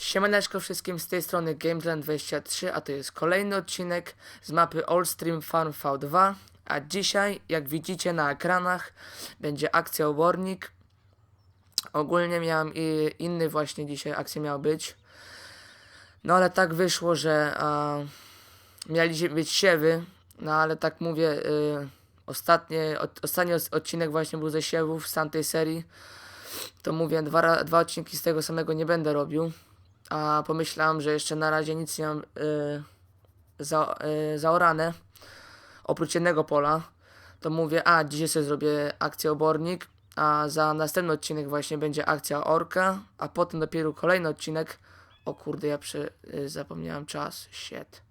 Siemaneczko wszystkim z tej strony Gamesland23, a to jest kolejny odcinek z mapy All Stream Farm V2. A dzisiaj, jak widzicie na ekranach, będzie akcja obornik. Ogólnie miałem i inny właśnie dzisiaj akcja miała być. No ale tak wyszło, że się być siewy, no ale tak mówię, y, ostatnie, od, ostatni os- odcinek właśnie był ze siewów z tamtej serii. To mówię, dwa, dwa odcinki z tego samego nie będę robił. A pomyślałem, że jeszcze na razie nic nie mam y, za, y, zaorane. Oprócz jednego pola. To mówię, a dzisiaj sobie zrobię akcję obornik. A za następny odcinek właśnie będzie akcja orka. A potem dopiero kolejny odcinek. O kurde, ja prze, y, czas. Shit.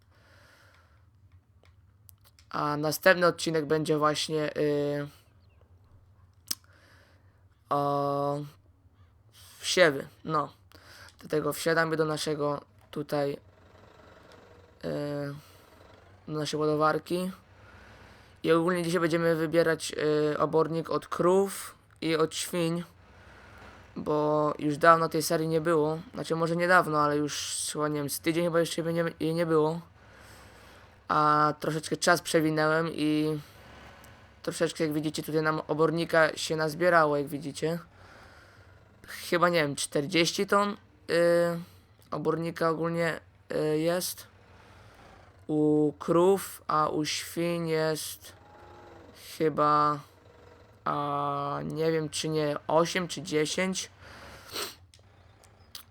A następny odcinek będzie właśnie y, o wsiewy. No. Dlatego wsiadamy do naszego tutaj yy, do naszej ładowarki. I ogólnie dzisiaj będziemy wybierać yy, obornik od krów i od świń. Bo już dawno tej serii nie było. Znaczy może niedawno, ale już chyba nie wiem, z tydzień chyba jeszcze jej nie, jej nie było. A troszeczkę czas przewinęłem i troszeczkę jak widzicie tutaj nam obornika się nazbierało, jak widzicie. Chyba nie wiem, 40 ton obornika ogólnie yy, jest. U krów, a u świń jest chyba a nie wiem czy nie 8 czy 10.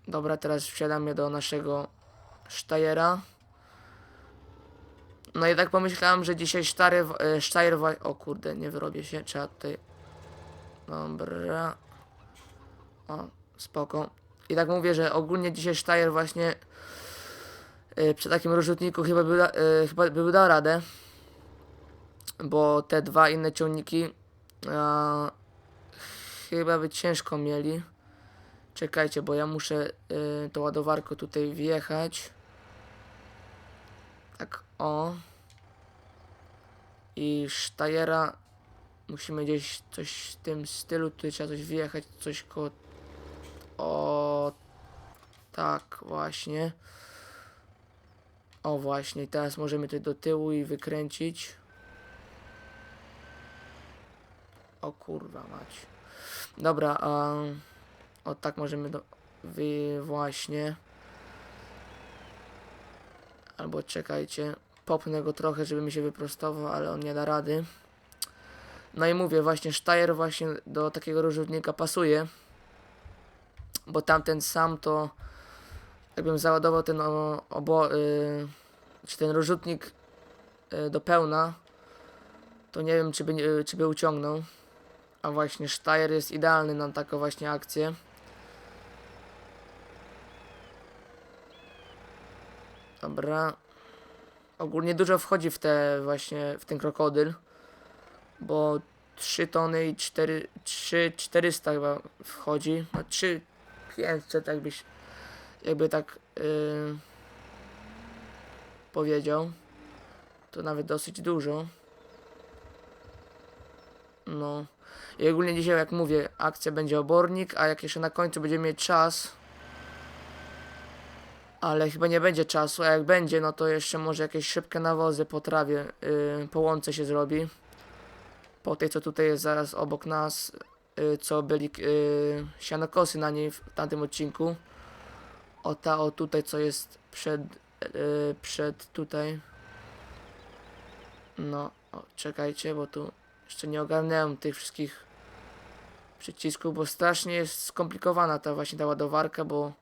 Dobra, teraz wsiadamy do naszego Steyera. No i tak pomyślałem, że dzisiaj Steyr wa- o kurde, nie wyrobię się, trzeba tutaj Dobra. O, spoko. I tak mówię, że ogólnie dzisiaj Steyr właśnie y, przy takim rozrzutniku chyba by, da- y, chyba by dał radę. Bo te dwa inne ciągniki a, chyba by ciężko mieli. Czekajcie, bo ja muszę y, tą ładowarkę tutaj wjechać. Tak, o. I Steyra musimy gdzieś coś w tym stylu, tutaj trzeba coś wjechać, coś koło o, tak, właśnie. O, właśnie, teraz możemy tutaj do tyłu i wykręcić. O kurwa mać. Dobra, a... O, tak możemy do... Wy... Właśnie. Albo czekajcie. Popnę go trochę, żeby mi się wyprostował, ale on nie da rady. No i mówię, właśnie Steyr właśnie do takiego różownika pasuje bo tamten sam to jakbym załadował ten obo, y, czy ten rozrzutnik y, do pełna, to nie wiem czy by, nie- czy by uciągnął. A właśnie Steyr jest idealny na taką właśnie akcję. Dobra. Ogólnie dużo wchodzi w te właśnie, w ten krokodyl, bo 3 tony i 4, 3, 400 chyba wchodzi. No 3, 500 jakbyś jakby tak yy, powiedział. To nawet dosyć dużo. No. I ogólnie dzisiaj jak mówię akcja będzie obornik a jak jeszcze na końcu będziemy mieć czas ale chyba nie będzie czasu a jak będzie no to jeszcze może jakieś szybkie nawozy po trawie yy, po łące się zrobi. Po tej co tutaj jest zaraz obok nas co byli y, sianokosy na niej w tamtym odcinku. O ta o tutaj co jest przed, y, przed tutaj. No, o, czekajcie, bo tu jeszcze nie ogarnąłem tych wszystkich przycisków, bo strasznie jest skomplikowana ta właśnie ta ładowarka, bo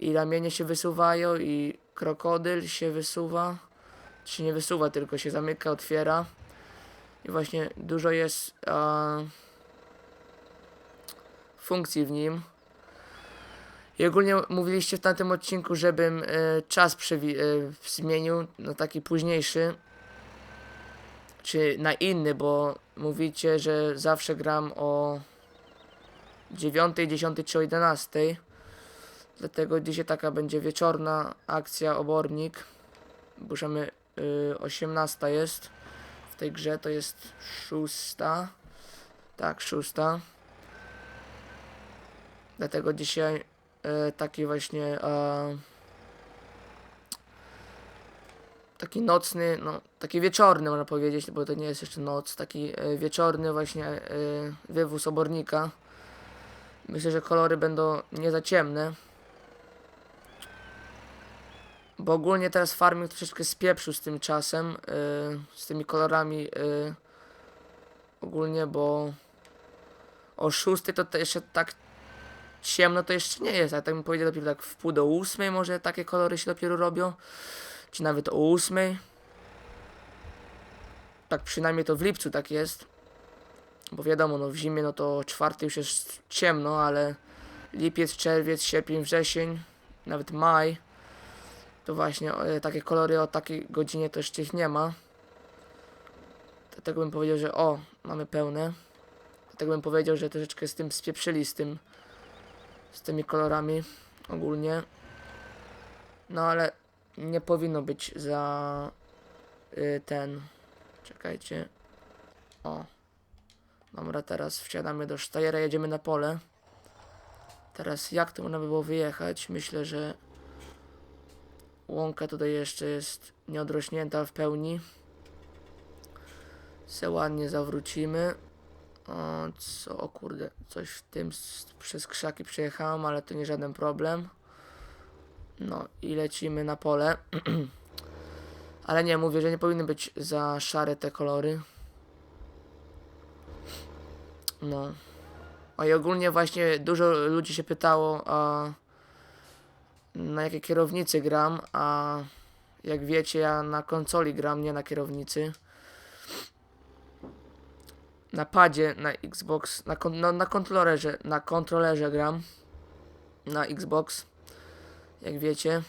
i ramienie się wysuwają i krokodyl się wysuwa. Czy nie wysuwa, tylko się zamyka, otwiera. I właśnie dużo jest a, funkcji w nim. I ogólnie mówiliście w tamtym odcinku, żebym e, czas e, zmienił na taki późniejszy. Czy na inny, bo mówicie, że zawsze gram o 9, 10 czy o 11. Dlatego dzisiaj taka będzie wieczorna akcja obornik. Burzemy y, 18 jest. W tej grze to jest szósta. Tak, szósta. Dlatego dzisiaj e, taki właśnie e, taki nocny, no taki wieczorny można powiedzieć, bo to nie jest jeszcze noc, taki e, wieczorny właśnie e, wywóz obornika. Myślę, że kolory będą nie za ciemne. Bo ogólnie teraz farming troszeczkę spieprzył z tym czasem, z tymi kolorami ogólnie, bo o 6 to, to jeszcze tak ciemno to jeszcze nie jest, a tak bym powiedział dopiero tak w pół do ósmej może takie kolory się dopiero robią, czy nawet o ósmej. Tak przynajmniej to w lipcu tak jest, bo wiadomo, no w zimie no to czwarty już jest ciemno, ale lipiec, czerwiec, sierpień, wrzesień, nawet maj, to właśnie e, takie kolory o takiej godzinie to jeszcze ich nie ma. Dlatego bym powiedział, że o, mamy pełne. Dlatego bym powiedział, że troszeczkę z tym spieprzyli z tym, z tymi kolorami ogólnie. No ale nie powinno być za y, ten. Czekajcie. O. Dobra, teraz wsiadamy do Sztajera, jedziemy na pole. Teraz jak to można by było wyjechać? Myślę, że łąka tutaj jeszcze jest nieodrośnięta w pełni. Se ładnie zawrócimy. O, co, o kurde, coś w tym przez krzaki przejechałem, ale to nie żaden problem. No i lecimy na pole. ale nie, mówię, że nie powinny być za szare te kolory. No. O i ogólnie właśnie dużo ludzi się pytało, a na jakiej kierownicy gram, a jak wiecie, ja na konsoli gram, nie na kierownicy. Na padzie, na Xbox, na, kon- no, na kontrolerze, na kontrolerze gram. Na Xbox, jak wiecie.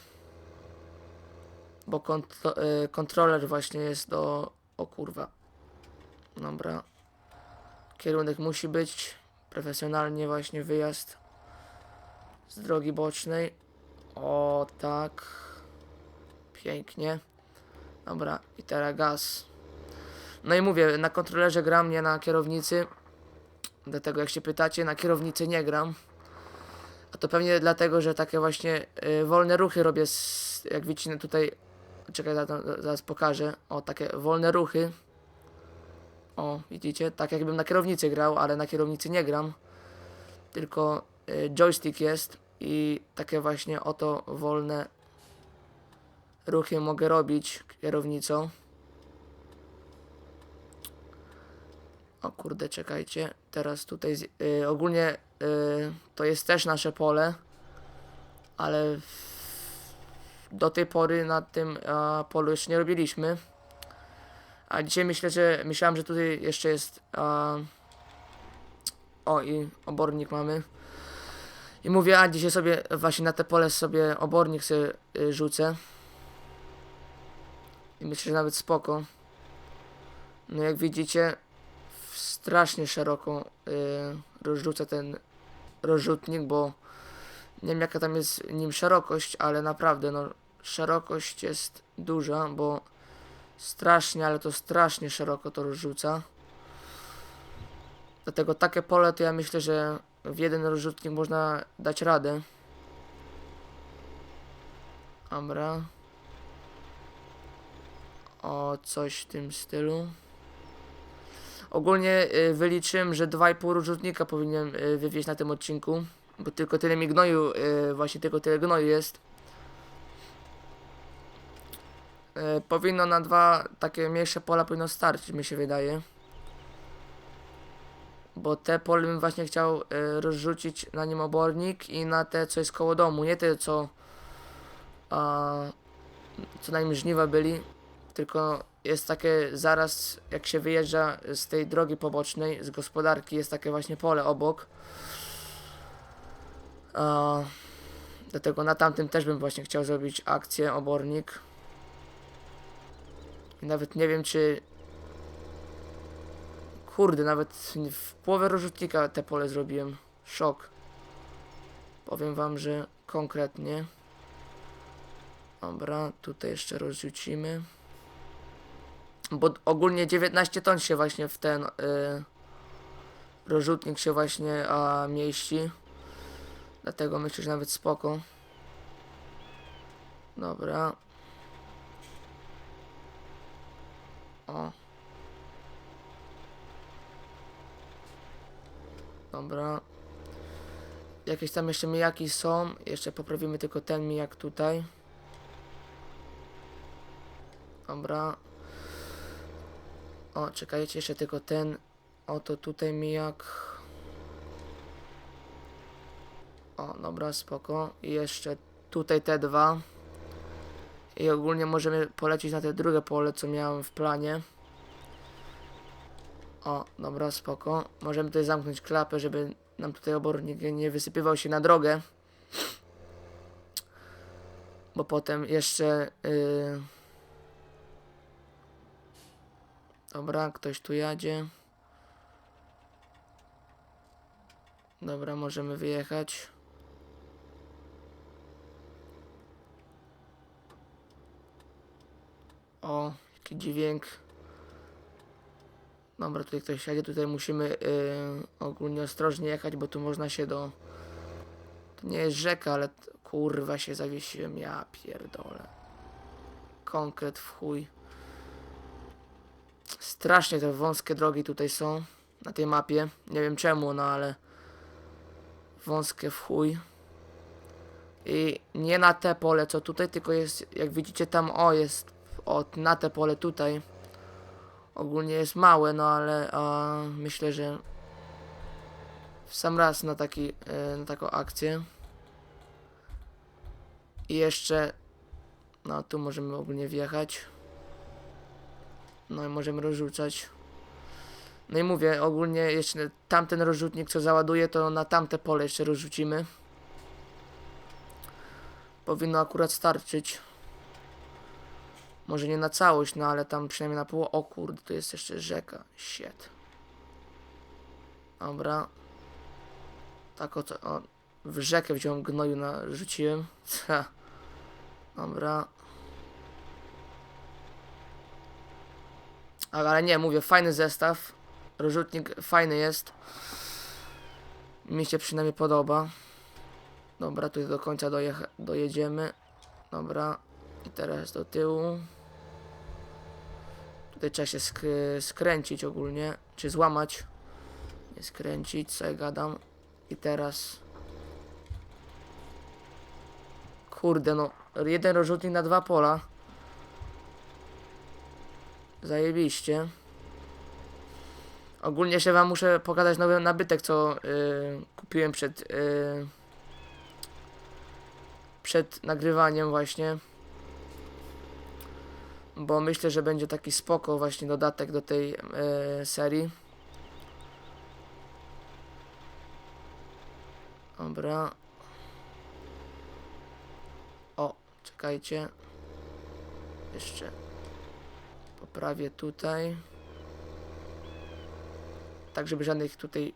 Bo kontro, y, kontroler właśnie jest do... O kurwa. Dobra. Kierunek musi być. Profesjonalnie właśnie wyjazd z drogi bocznej. O tak. Pięknie. Dobra, i teraz gaz. No i mówię, na kontrolerze gram, nie na kierownicy. Dlatego jak się pytacie, na kierownicy nie gram. A to pewnie dlatego, że takie właśnie y, wolne ruchy robię, z, jak widzicie tutaj, czekaj, zaraz, zaraz pokażę. O, takie wolne ruchy. O, widzicie, tak jakbym na kierownicy grał, ale na kierownicy nie gram. Tylko y, joystick jest i takie właśnie oto wolne ruchy mogę robić kierownicą. O kurde, czekajcie. Teraz tutaj z, y, ogólnie y, to jest też nasze pole, ale w, do tej pory na tym a, polu jeszcze nie robiliśmy. A dzisiaj myślę, że myślałem, że tutaj jeszcze jest a, o i obornik mamy. I mówię, a dzisiaj sobie właśnie na te pole sobie obornik sobie y, rzucę. I myślę, że nawet spoko. No jak widzicie, strasznie szeroko y, rozrzucę ten rozrzutnik, bo nie wiem jaka tam jest nim szerokość, ale naprawdę no szerokość jest duża, bo strasznie, ale to strasznie szeroko to rozrzuca. Dlatego takie pole to ja myślę, że w jeden rozrzutnik można dać radę. Dobra. O, coś w tym stylu. Ogólnie y, wyliczyłem, że 2,5 rozrzutnika powinien y, wywieźć na tym odcinku. Bo tylko tyle mi gnoju, y, właśnie tylko tyle gnoju jest. Powinno na dwa takie mniejsze pola powinno starczyć, mi się wydaje. Bo te pole bym właśnie chciał rozrzucić na nim obornik i na te, co jest koło domu. Nie te, co, a, co na nim żniwa byli, tylko jest takie zaraz, jak się wyjeżdża z tej drogi pobocznej, z gospodarki, jest takie właśnie pole obok. A, dlatego na tamtym też bym właśnie chciał zrobić akcję, obornik. I nawet nie wiem, czy Kurde, nawet w połowę rozrzutnika te pole zrobiłem. Szok. Powiem wam, że konkretnie. Dobra, tutaj jeszcze rozrzucimy. Bo ogólnie 19 ton się właśnie w ten y, rozrzutnik się właśnie a, mieści. Dlatego myślę, że nawet spoko. Dobra. O. Dobra. Jakieś tam jeszcze mijaki są. Jeszcze poprawimy tylko ten mijak tutaj. Dobra. O, czekajcie, jeszcze tylko ten. Oto tutaj mijak. O, dobra, spoko. I jeszcze tutaj te dwa. I ogólnie możemy polecieć na te drugie pole, co miałem w planie. O, dobra, spoko. Możemy tutaj zamknąć klapę, żeby nam tutaj obornik nie wysypywał się na drogę. Bo potem jeszcze... Yy... Dobra, ktoś tu jadzie. Dobra, możemy wyjechać. O, jaki dźwięk. Dobra, tutaj ktoś jedzie, tutaj musimy yy, ogólnie ostrożnie jechać, bo tu można się do... To nie jest rzeka, ale kurwa się zawiesiłem, ja pierdolę. Konkret w chuj. Strasznie te wąskie drogi tutaj są na tej mapie. Nie wiem czemu, no ale wąskie w chuj. I nie na te pole, co tutaj, tylko jest, jak widzicie tam, o jest, o, na te pole tutaj. Ogólnie jest małe, no ale a, myślę, że w sam raz na, taki, e, na taką akcję. I jeszcze, no tu możemy ogólnie wjechać. No i możemy rozrzucać. No i mówię, ogólnie jeszcze tamten rozrzutnik, co załaduje, to na tamte pole jeszcze rozrzucimy. Powinno akurat starczyć. Może nie na całość, no ale tam przynajmniej na połowę. O kurde, to jest jeszcze rzeka. Shit. Dobra. Tak oto, o, w rzekę wziąłem gnoju, narzuciłem. Ha. Dobra. Ale, nie, mówię, fajny zestaw. Rozrzutnik fajny jest. Mi się przynajmniej podoba. Dobra, tutaj do końca dojedziemy. Dobra. I teraz do tyłu. Tutaj trzeba się sk skręcić ogólnie. Czy złamać. Nie skręcić, co ja gadam. I teraz... Kurde no. Jeden rozrzutnik na dwa pola. Zajebiście. Ogólnie jeszcze wam muszę pokazać nowy nabytek, co yy, kupiłem przed yy, przed nagrywaniem właśnie. Bo myślę, że będzie taki spoko właśnie dodatek do tej yy, serii. Dobra. O, czekajcie. Jeszcze poprawię tutaj. Tak, żeby żadnych tutaj.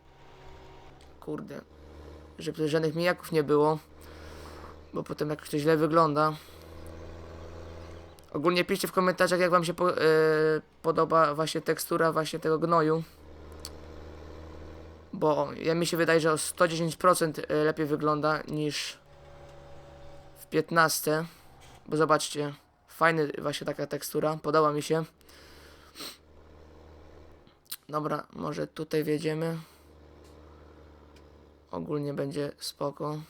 Kurde. Żeby tutaj żadnych mijaków nie było. Bo potem jak to źle wygląda. Ogólnie piszcie w komentarzach, jak wam się po, e, podoba właśnie tekstura właśnie tego gnoju. Bo ja mi się wydaje, że o 110% lepiej wygląda niż w 15. Bo zobaczcie, fajny właśnie taka tekstura, podoba mi się. Dobra, może tutaj wjedziemy. Ogólnie będzie spoko.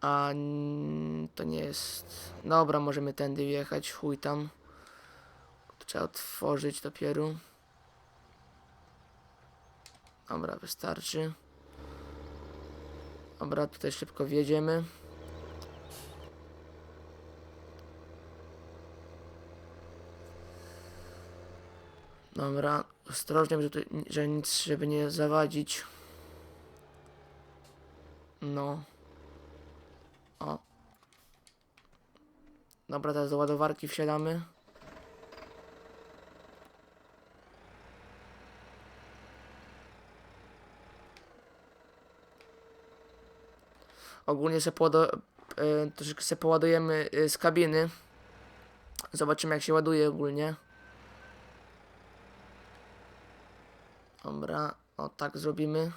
A to nie jest. Dobra, możemy tędy wjechać, chuj tam. Trzeba otworzyć dopiero. Dobra, wystarczy. Dobra, tutaj szybko wjedziemy. Dobra, ostrożnie, żeby, tu, że nic, żeby nie zawadzić. No. O. Dobra, teraz do ładowarki wsiadamy. Ogólnie se połado, e, troszeczkę se poładujemy e, z kabiny. Zobaczymy jak się ładuje ogólnie. Dobra, O, tak zrobimy.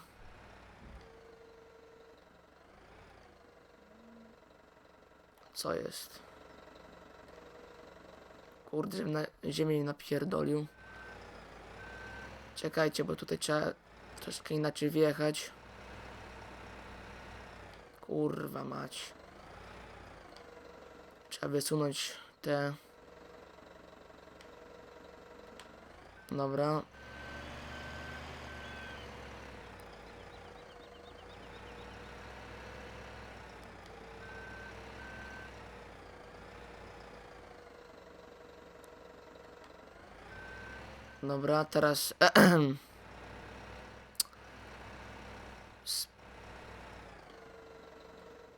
Co jest? Kurde, żebym na ziemię nie napierdolił. Czekajcie, bo tutaj trzeba troszkę inaczej wjechać. Kurwa mać. Trzeba wysunąć te... Dobra. Dobra, teraz...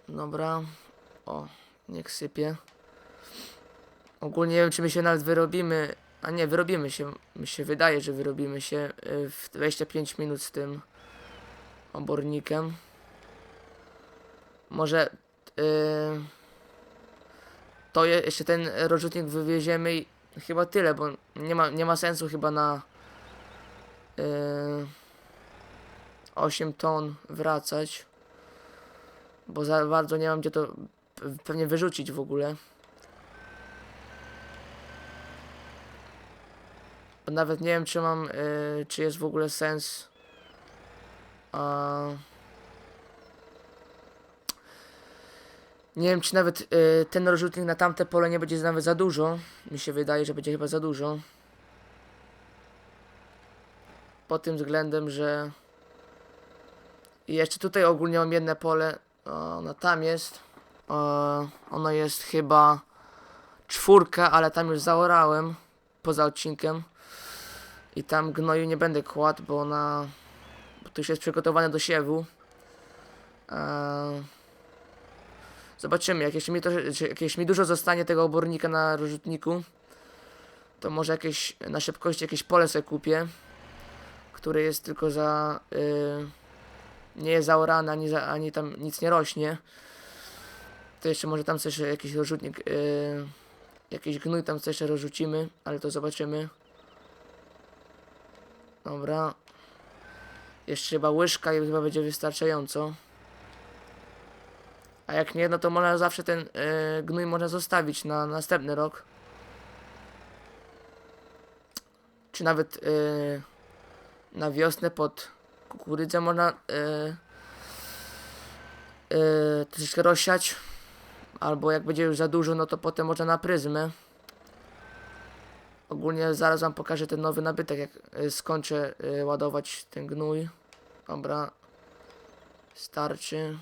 Dobra. O, niech sypie. Ogólnie nie wiem, czy my się nawet wyrobimy. A nie, wyrobimy się. Mi się wydaje, że wyrobimy się y, w 25 minut z tym obornikiem. Może y, to je, jeszcze ten rozrzutnik wywieziemy i chyba tyle, bo nie ma, nie ma sensu chyba na y, 8 ton wracać. Bo za bardzo nie mam gdzie to pewnie wyrzucić w ogóle. Bo nawet nie wiem, czy mam, y, czy jest w ogóle sens. A... Nie wiem, czy nawet y, ten rozrzutnik na tamte pole nie będzie nawet za dużo. Mi się wydaje, że będzie chyba za dużo. Pod tym względem, że. I jeszcze tutaj ogólnie mam jedne pole. O, ono tam jest. O, ono jest chyba czwórka, ale tam już zaorałem poza odcinkiem. I tam gnoju nie będę kładł, bo ona. Bo to już jest przygotowane do siewu. Eee, zobaczymy, jak jeszcze, mi to, jak mi dużo zostanie tego obornika na rozrzutniku, to może jakieś na szybkości jakieś pole sobie kupię, które jest tylko za. Yy, nie jest zaorane, ani, za, ani tam nic nie rośnie. To jeszcze może tam coś jakiś rozrzutnik. Yy, jakiś gnój tam coś jeszcze rozrzucimy, ale to zobaczymy. Dobra. Jeszcze chyba łyżka i chyba będzie wystarczająco. A jak nie, no to można zawsze ten e, gnój można zostawić na następny rok. Czy nawet e, na wiosnę pod kukurydzę można e, e, troszeczkę rozsiać. Albo jak będzie już za dużo, no to potem można na pryzmę. Ogólnie zaraz wam pokażę ten nowy nabytek, jak y, skończę y, ładować ten gnój. Dobra. Starczy.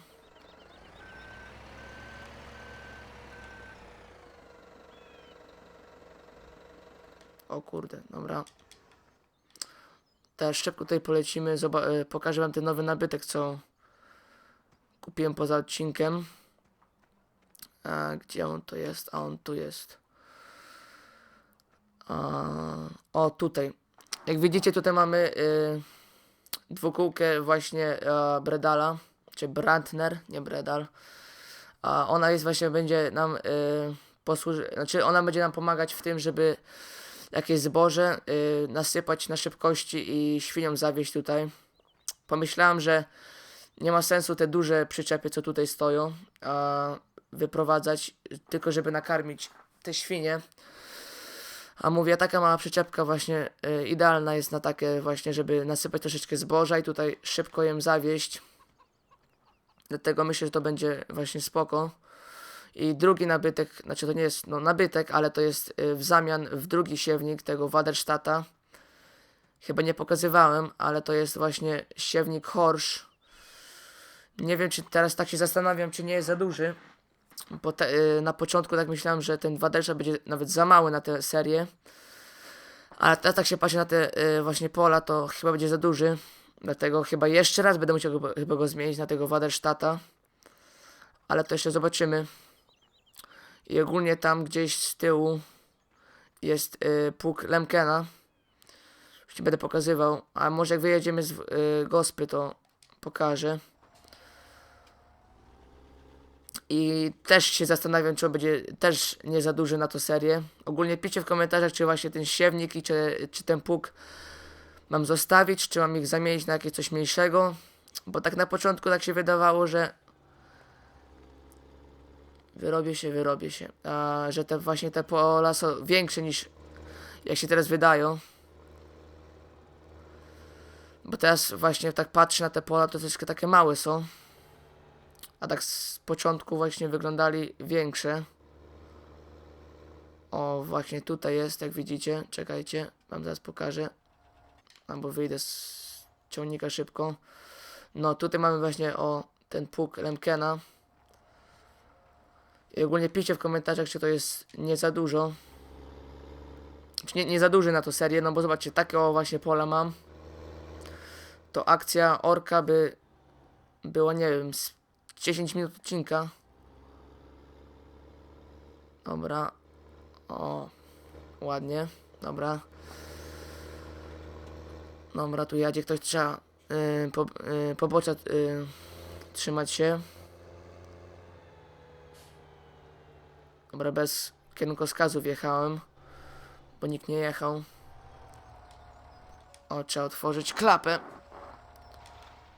O kurde, dobra. Teraz szybko tutaj polecimy, zoba- y, pokażę wam ten nowy nabytek, co kupiłem poza odcinkiem. A gdzie on to jest? A on tu jest. A, o, tutaj. Jak widzicie, tutaj mamy y, dwukółkę właśnie e, Bredala, czy Brandner, nie Bredal. A ona jest właśnie, będzie nam y, posłuży, znaczy ona będzie nam pomagać w tym, żeby jakieś zboże y, nasypać na szybkości i świniom zawieźć tutaj. Pomyślałem, że nie ma sensu te duże przyczepy, co tutaj stoją, a wyprowadzać, tylko żeby nakarmić te świnie. A mówię, taka mała przyczepka właśnie y, idealna jest na takie właśnie, żeby nasypać troszeczkę zboża i tutaj szybko jem zawieść. Dlatego myślę, że to będzie właśnie spoko. I drugi nabytek, znaczy to nie jest no, nabytek, ale to jest y, w zamian w drugi siewnik tego Waderstata. Chyba nie pokazywałem, ale to jest właśnie siewnik Horsch. Nie wiem, czy teraz tak się zastanawiam, czy nie jest za duży. Bo te, y, na początku tak myślałem, że ten Wadersza będzie nawet za mały na tę serię. Ale teraz tak się patrzy na te y, właśnie pola, to chyba będzie za duży. Dlatego chyba jeszcze raz będę musiał chyba go zmienić na tego Waderstata. Ale to jeszcze zobaczymy. I ogólnie tam gdzieś z tyłu jest y, pług Lemkena. Już ci będę pokazywał. A może jak wyjedziemy z y, gospy, to pokażę. I też się zastanawiam, czy on będzie też nie za duży na to serię. Ogólnie piszcie w komentarzach, czy właśnie ten siewnik i czy, czy ten pług mam zostawić, czy mam ich zamienić na jakieś coś mniejszego. Bo tak na początku tak się wydawało, że wyrobię się, wyrobię się. A, że te właśnie te pola są większe niż jak się teraz wydają. Bo teraz właśnie tak patrzę na te pola, to troszeczkę takie małe są. A tak z początku właśnie wyglądali większe. O, właśnie tutaj jest, jak widzicie. Czekajcie, wam zaraz pokażę. Albo wyjdę z ciągnika szybko. No, tutaj mamy właśnie o ten pług Lemkena. I ogólnie piszcie w komentarzach, czy to jest nie za dużo. Czy nie, nie za duży na to serię, no bo zobaczcie, takie o właśnie pola mam. To akcja orka by była, nie wiem, z 10 minut odcinka. Dobra. O, ładnie. Dobra. Dobra, tu jadzie ktoś, trzeba yy, po, yy, pobocza yy, trzymać się. Dobra, bez kierunkowskazu wjechałem, bo nikt nie jechał. O, trzeba otworzyć klapę.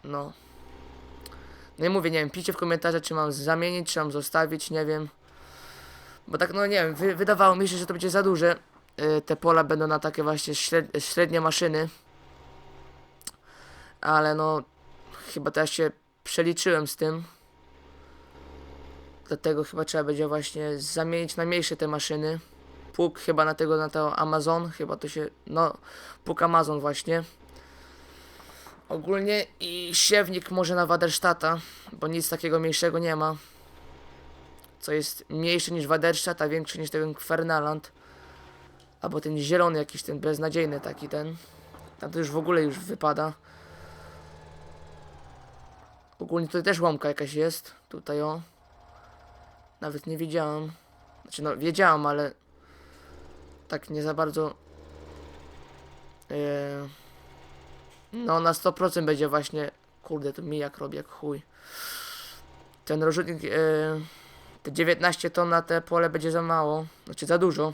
No. No i mówię, nie wiem, piszcie w komentarzach, czy mam zamienić, czy mam zostawić, nie wiem. Bo tak, no nie wiem, wy, wydawało mi się, że to będzie za duże. Yy, te pola będą na takie właśnie śred, średnie maszyny. Ale no, chyba teraz się przeliczyłem z tym. Dlatego chyba trzeba będzie właśnie zamienić na mniejsze te maszyny. Pług chyba na tego, na to Amazon, chyba to się, no, pług Amazon właśnie. Ogólnie i siewnik może na Waderstata, bo nic takiego mniejszego nie ma. Co jest mniejszy niż Waderstadt, a większy niż ten Fernaland. Albo ten zielony jakiś, ten beznadziejny taki ten. Tam to już w ogóle już wypada. Ogólnie tutaj też łąka jakaś jest. Tutaj o. Nawet nie widziałam. Znaczy no wiedziałam, ale tak nie za bardzo. Yy, no na 100% będzie właśnie. Kurde, to mi jak robi jak chuj. Ten rozrzutnik. Yy, te 19 ton na te pole będzie za mało. Znaczy za dużo.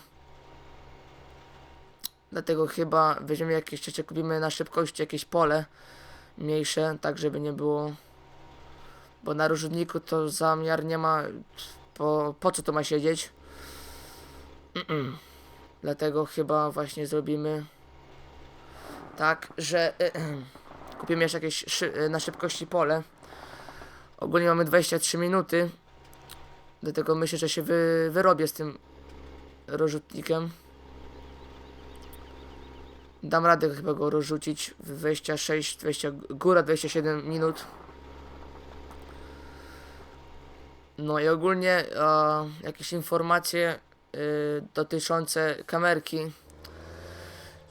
Dlatego chyba weźmiemy jakieś jeszcze kupimy na szybkości jakieś pole mniejsze, tak żeby nie było. Bo na rozrzutniku to zamiar nie ma. Po, po co to ma siedzieć? Mm-mm. Dlatego chyba właśnie zrobimy tak, że kupimy jeszcze jakieś szy- na szybkości pole. Ogólnie mamy 23 minuty. Dlatego myślę, że się wy, wyrobię z tym rozrzutnikiem. Dam radę chyba go rozrzucić w 26, 20, góra 27 minut. No i ogólnie e, jakieś informacje e, dotyczące kamerki.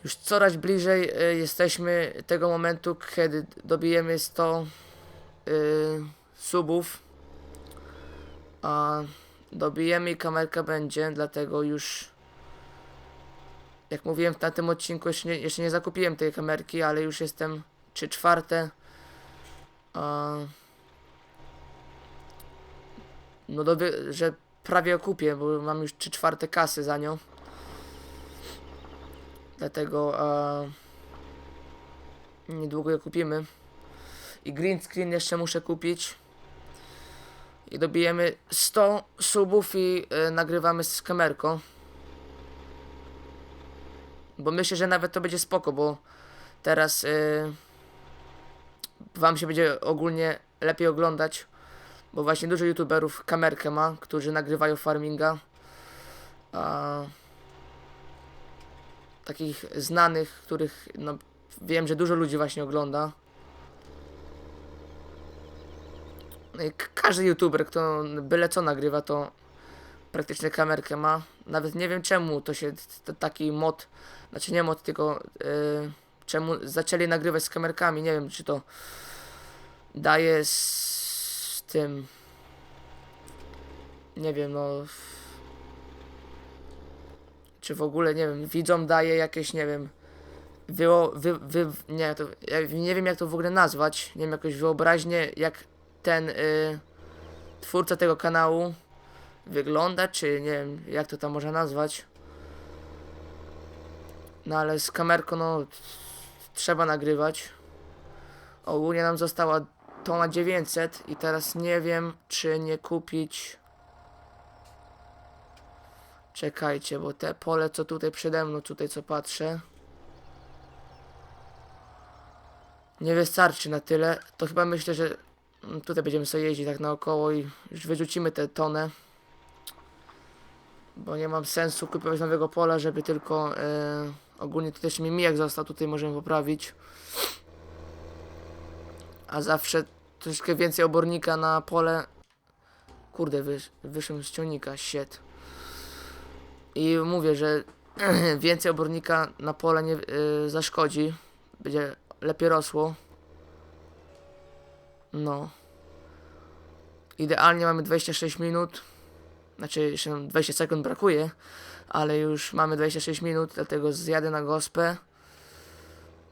Już coraz bliżej e, jesteśmy tego momentu, kiedy dobijemy 100 e, subów. A dobijemy i kamerka będzie, dlatego już jak mówiłem na tym odcinku, jeszcze nie, jeszcze nie zakupiłem tej kamerki, ale już jestem trzy czwarte. A, no dowie, że prawie kupię, bo mam już trzy czwarte kasy za nią. Dlatego a, niedługo je kupimy. I green screen jeszcze muszę kupić. I dobijemy 100 subów i y, nagrywamy z kamerką. Bo myślę, że nawet to będzie spoko, bo teraz y, wam się będzie ogólnie lepiej oglądać. Bo właśnie dużo youtuberów kamerkę ma, którzy nagrywają farminga. A, takich znanych, których no, wiem, że dużo ludzi właśnie ogląda. No każdy youtuber, kto byle co nagrywa, to praktycznie kamerkę ma. Nawet nie wiem czemu to się taki mod, znaczy nie mod, tylko yy, czemu zaczęli nagrywać z kamerkami. Nie wiem, czy to daje tym. Nie wiem, no. Czy w ogóle, nie wiem, widzom daje jakieś, nie wiem. Wyo, wy, wy, nie, to, ja nie wiem jak to w ogóle nazwać. Nie wiem, jakoś wyobraźnię, jak ten y, twórca tego kanału wygląda, czy nie wiem, jak to tam można nazwać. No ale z kamerką, no trzeba nagrywać. Ogólnie nam została tona 900 i teraz nie wiem, czy nie kupić... Czekajcie, bo te pole, co tutaj przede mną, tutaj co patrzę... Nie wystarczy na tyle. To chyba myślę, że tutaj będziemy sobie jeździć tak naokoło i już wyrzucimy tę tonę. Bo nie mam sensu kupować nowego pola, żeby tylko... E, ogólnie to też mi mijak został, tutaj możemy poprawić. A zawsze troszkę więcej obornika na pole. Kurde, wysz, wyszłem z ciągnika, shit. I mówię, że więcej obornika na pole nie y, zaszkodzi. Będzie lepiej rosło. No. Idealnie mamy 26 minut. Znaczy, jeszcze nam 20 sekund brakuje, ale już mamy 26 minut, dlatego zjadę na gospę.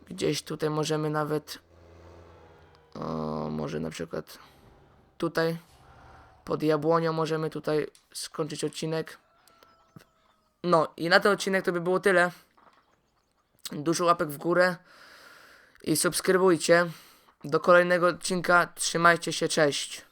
Gdzieś tutaj możemy nawet o, może na przykład tutaj pod jabłonią możemy tutaj skończyć odcinek. No i na ten odcinek to by było tyle. Dużo łapek w górę i subskrybujcie. Do kolejnego odcinka. Trzymajcie się, cześć.